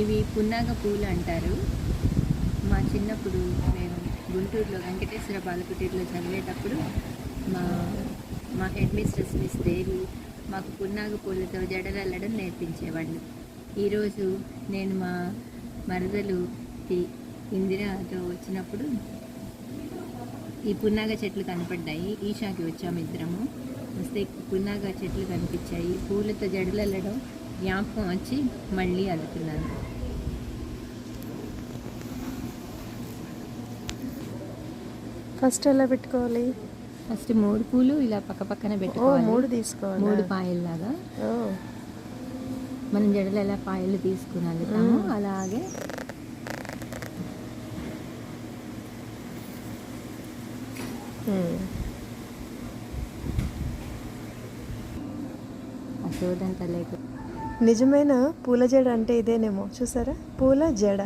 ఇవి పున్నాగ పూలు అంటారు. మా చిన్నప్పుడు మేము గుంటూరులో వెంకటేశ్వర బాలకుటీరులో చదివేటప్పుడు మా మా హెడ్ మిస్ట్రెస్ మిస్ దేవి మాకు పున్నాగ పూలతో జడలల్లడం నేర్పించేవాళ్ళు. ఈరోజు నేను మా మరదలు ఇందిరాతో వచ్చినప్పుడు ఈ పున్నాగ చెట్లు కనపడ్డాయి. ఈషాకి వచ్చాము ఇద్దరము. వస్తే పున్నాగ చెట్లు కనిపించాయి. పూలతో జడలల్లడం జ్ఞాపకం వచ్చి మళ్ళీ అల్లుతున్నాను ఫస్ట్ ఎలా పెట్టుకోవాలి? ఫస్ట్ మూడు పూలు ఇలా పక్క పక్కన పెట్టుకోవాలి. మూడు తీసుకోవాలి? మూడు పాయల్లాగా. మనం జడలు ఎలా పాయలు తీసుకుని అల్లుతామో. అలాగే. ఉమ్. ఆ సోదంతా లేక నిజమైన పూల జడ అంటే ఇదేనేమో. చూసారా? పూల జడ.